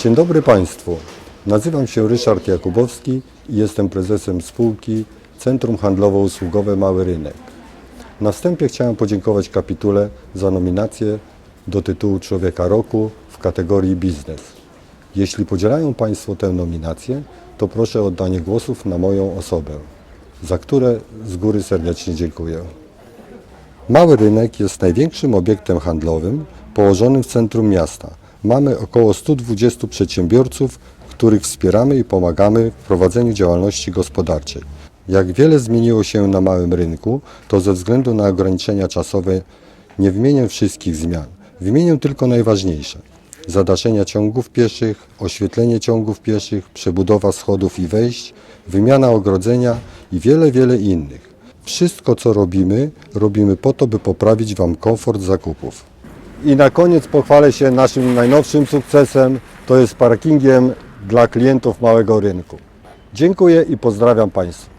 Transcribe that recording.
Dzień dobry Państwu. Nazywam się Ryszard Jakubowski i jestem prezesem spółki Centrum Handlowo-Usługowe Mały Rynek. Na wstępie chciałem podziękować kapitule za nominację do tytułu Człowieka Roku w kategorii Biznes. Jeśli podzielają Państwo tę nominację, to proszę o oddanie głosów na moją osobę, za które z góry serdecznie dziękuję. Mały rynek jest największym obiektem handlowym położonym w centrum miasta. Mamy około 120 przedsiębiorców, których wspieramy i pomagamy w prowadzeniu działalności gospodarczej. Jak wiele zmieniło się na małym rynku, to ze względu na ograniczenia czasowe nie wymienię wszystkich zmian. Wymienię tylko najważniejsze. Zadaszenia ciągów pieszych, oświetlenie ciągów pieszych, przebudowa schodów i wejść, wymiana ogrodzenia i wiele, wiele innych. Wszystko, co robimy, robimy po to, by poprawić Wam komfort zakupów. I na koniec pochwalę się naszym najnowszym sukcesem, to jest parkingiem dla klientów małego rynku. Dziękuję i pozdrawiam Państwa.